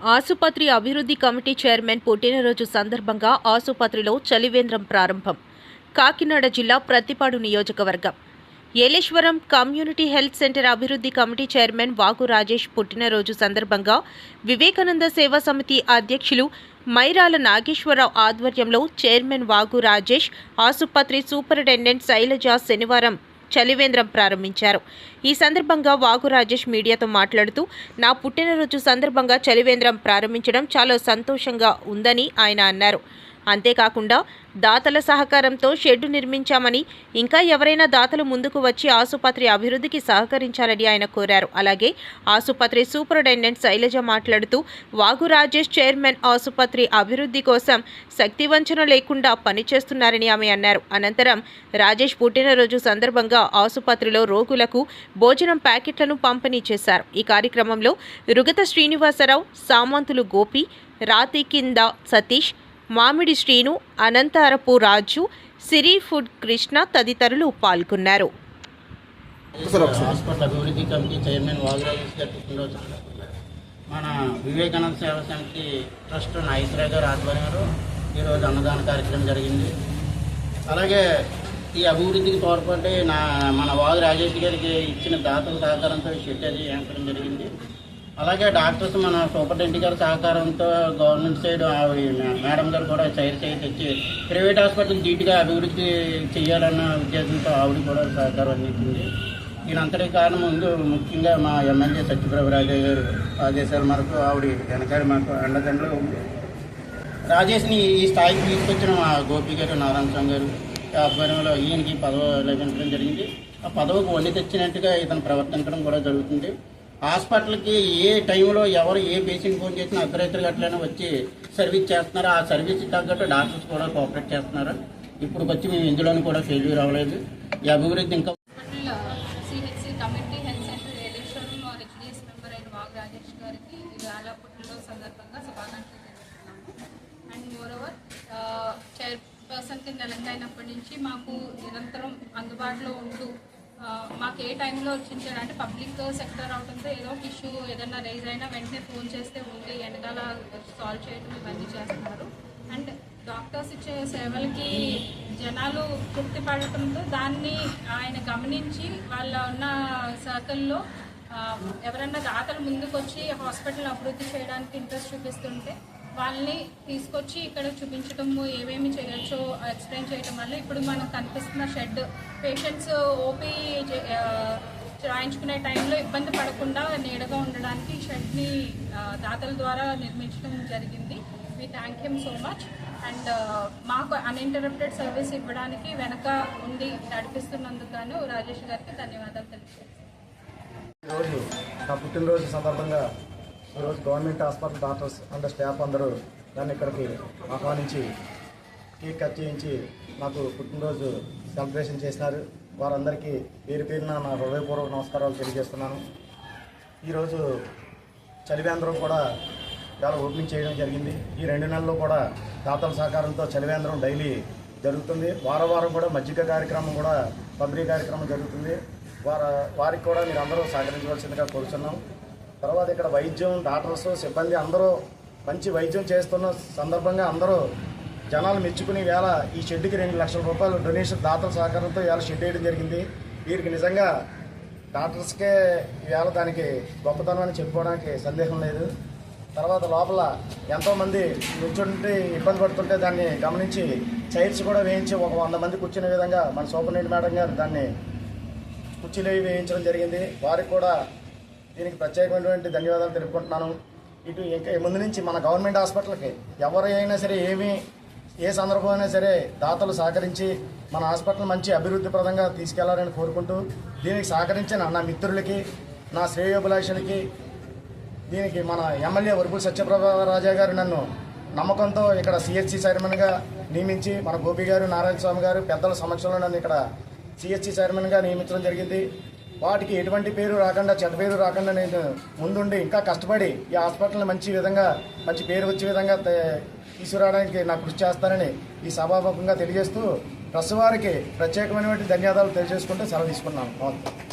ఆసుపత్రి అభివృద్ధి కమిటీ చైర్మన్ పుట్టినరోజు సందర్భంగా ఆసుపత్రిలో చలివేంద్రం ప్రారంభం. కాకినాడ జిల్లా ప్రతిపాడు నియోజకవర్గం. ఏలేశ్వరం కమ్యూనిటీ హెల్త్ సెంటర్ అభివృద్ధి కమిటీ చైర్మన్ వాగు రాజేష్ పుట్టినరోజు సందర్భంగా వివేకానంద సేవా సమితి అధ్యక్షులు మైరాల నాగేశ్వరరావు ఆధ్వర్యంలో చైర్మన్ వాగు రాజేష్ ఆసుపత్రి సూపరింటెండెంట్ శైలజ శనివారం చలివేంద్రం ప్రారంభించారు. ఈ సందర్భంగా వాగు రాజేష్ మీడియాతో మాట్లాడుతూ నా పుట్టినరోజు సందర్భంగా చలివేంద్రం ప్రారంభించడం చాలా సంతోషంగా ఉందని ఆయన అన్నారు. అంతేకాకుండా దాతల సహకారంతో షెడ్డు నిర్మించామని ఇంకా ఎవరైనా దాతలు ముందుకు వచ్చి ఆసుపత్రి అభివృద్ధికి సహకరించాలని ఆయన కోరారు. అలాగే ఆసుపత్రి సూపరింటెండెంట్ శైలజ మాట్లాడుతూ వాగు రాజేష్ చైర్మన్ ఆసుపత్రి అభివృద్ధి కోసం శక్తివంచన లేకుండా పనిచేస్తున్నారని ఆమె అన్నారు. అనంతరం రాజేష్ పుట్టినరోజు సందర్భంగా ఆసుపత్రిలో రోగులకు భోజనం ప్యాకెట్లను పంపిణీ చేశారు. ఈ కార్యక్రమంలో రుగత శ్రీనివాసరావు సామంతులు గోపి రాతి కింద సతీష్ మామిడి శ్రీను అనంతారపు రాజు సిరి ఫుడ్ కృష్ణ తదితరులు పాల్గొన్నారు. హాస్పిటల్ అభివృద్ధి కమిటీ చైర్మన్ వాగరాజేష్ గారి పుట్టినరోజు మన వివేకానంద సేవా సమితి ట్రస్ట్ నాగేశ్వరరావు గారి ఆధ్వర్యంలో ఈరోజు అన్నదాన కార్యక్రమం జరిగింది. అలాగే ఈ అభివృద్ధికి తోడ్పడి నా మన వాగు రాజేష్ గారికి ఇచ్చిన దాతల సహకారంతో ఈ షెడ్ అది జరిగింది. అలాగే డాక్టర్స్ మన సూపరింటెండెంట్ గారి సహకారంతో గవర్నమెంట్ సైడ్ ఆవిడ మేడం గారు కూడా చైర్ చేయి తెచ్చి ప్రైవేట్ హాస్పిటల్ ధీటుగా అభివృద్ధి చేయాలన్న ఉద్దేశంతో ఆవిడ కూడా సహకారం అందించింది. దీనంతటి కారణం ముందు ముఖ్యంగా మా ఎమ్మెల్యే సత్యప్రభు రాజయ్య గారు ఆదేశాల మేరకు ఆవిడ వెనకాల మాకు అండదండలు ఉంది. రాజేష్ని ఈ స్థాయికి తీసుకొచ్చిన మా గోపి గారు నారాయణ స్వామి గారు ఆధ్వర్యంలో ఈయనకి పదవి లభించడం జరిగింది. ఆ పదవికి వండి తెచ్చినట్టుగా ఇతను ప్రవర్తించడం కూడా జరుగుతుంది. హాస్పిటల్కి ఏ టైంలో ఎవరు ఏ పేషెంట్ ఫోన్ చేసినా అర్ధరాత్రి గట్లనే వచ్చి సర్వీస్ చేస్తున్నారు? ఆ సర్వీస్ తగ్గట్టు డాక్టర్స్ కూడా కోఆపరేట్ చేస్తున్నారు? ఇప్పుడు వచ్చి మేము ఇందులోనూ కూడా ఫెయిల్యూర్ అవ్వలేదు. ఈ అభివృద్ధి ఇంకా రాజేష్ గారికి అండ్ చైర్పర్సన్ కింద ఎలక్ట్ అయినప్పటి నుంచి మాకు నిరంతరం అందుబాటులో ఉంటూ మాకు ఏ టైంలో వచ్చించారు? అంటే పబ్లిక్ సెక్టర్ అవడంతో ఏదో ఒక ఇష్యూ ఏదైనా రైజ్ అయినా వెంటనే ఫోన్ చేస్తే ఉండి వెనకాల సాల్వ్ చేయడం ఇవన్నీ చేస్తున్నారు. అండ్ డాక్టర్స్ ఇచ్చే సేవలకి జనాలు తృప్తి పడటంతో దాన్ని ఆయన గమనించి వాళ్ళ ఉన్న సర్కిల్లో ఎవరన్నా ఎవరైనా దాతలు ముందుకు వచ్చి హాస్పిటల్ అభివృద్ధి చేయడానికి ఇంట్రెస్ట్ చూపిస్తుంటే వాళ్ళని తీసుకొచ్చి ఇక్కడ చూపించడము ఏమేమి చేయొచ్చో ఎక్స్ప్లెయిన్ చేయడం వల్ల ఇప్పుడు మనకు కనిపిస్తున్న షెడ్ పేషెంట్స్ ఓపీ రాయించుకునే టైంలో ఇబ్బంది పడకుండా నీడగా ఉండడానికి షెడ్ని దాతల ద్వారా నిర్మించడం జరిగింది. We thank him so much and మాకు అన్ఇంటరప్టెడ్ సర్వీస్ ఇవ్వడానికి వెనక ఉండి నడిపిస్తున్నందుకు గాను రాజేష్ గారికి ధన్యవాదాలు తెలియజేస్తాను ఈరోజు నా పుట్టినరోజు సందర్భంగా ఈరోజు government hospital doctors and staff అందరూ నన్ను ఇక్కడికి ఆహ్వానించి కేక్ కట్ చేయించి నాకు పుట్టినరోజు సెలబ్రేషన్ చేసినారు. వారందరికీ పేరు పేరున నా హృదయపూర్వక నమస్కారాలు తెలియజేస్తున్నాను. ఈరోజు చలివేంద్రం కూడా చాలా ఓపెనింగ్ చేయడం జరిగింది. ఈ రెండు నెలల్లో కూడా దాతల సహకారంతో చలివేంద్రం డైలీ జరుగుతుంది. వారం వారం కూడా మజ్జిగ కార్యక్రమం కూడా పంపిణీ కార్యక్రమం జరుగుతుంది. వార వారికి కూడా మీరు అందరూ సహకరించవలసిందిగా కోరుతున్నాం తర్వాత ఇక్కడ వైద్యం డాక్టర్స్ సిబ్బంది అందరూ మంచి వైద్యం చేస్తున్న సందర్భంగా అందరూ జనాలు మెచ్చుకుని వేళ ఈ షెడ్డుకి రెండు లక్షల రూపాయలు డొనేషన్ దాతల సహకారంతో వేళ షెడ్ వేయడం జరిగింది. వీరికి నిజంగా డాక్టర్స్కే వేళ దానికి గొప్పతనం అని చెప్పుకోవడానికి సందేహం లేదు. తర్వాత లోపల ఎంతోమంది కూర్చుంటే ఇబ్బంది పడుతుంటే దాన్ని గమనించి చైర్స్ కూడా వేయించి ఒక వంద మంది కూర్చునే విధంగా మన సూపరింటెండెంట్ మేడం గారు దాన్ని కుర్చీలు వేయించడం జరిగింది. వారికి కూడా దీనికి ప్రత్యేకమైనటువంటి ధన్యవాదాలు తెలుపుకుంటున్నాను. ఇటు ఇంకా ముందు నుంచి మన గవర్నమెంట్ హాస్పిటల్కి ఎవరైనా సరే ఏమి ఏ సందర్భం అయినా సరే దాతలు సహకరించి మన హాస్పిటల్ మంచి అభివృద్ధిప్రదంగా తీసుకెళ్ళాలని కోరుకుంటూ దీనికి సహకరించిన నా మిత్రులకి నా శ్రేయోభిలాషులకి దీనికి మన ఎమ్మెల్యే వరుపుల సత్యప్రభ రాజా గారు నన్ను నమ్మకంతో ఇక్కడ సిహెచ్సి చైర్మన్గా నియమించి మన గోపి గారు నారాయణ స్వామి గారు పెద్దల సమక్షంలో నన్ను ఇక్కడ సిహెచ్సి చైర్మన్గా నియమించడం జరిగింది. వాటికి ఎటువంటి పేరు రాకుండా చెడ్డ పేరు రాకుండా నేను ముందుండి ఇంకా కష్టపడి ఈ హాస్పిటల్ని మంచి విధంగా మంచి పేరు వచ్చే విధంగా తీసుకురావడానికి నాకు కృషి చేస్తానని ఈ సభాముఖంగా తెలియజేస్తూ ప్రెస్ వారికి ప్రత్యేకమైనటువంటి ధన్యవాదాలు తెలియజేసుకుంటూ సెలవు తీసుకున్నాను నమస్తే.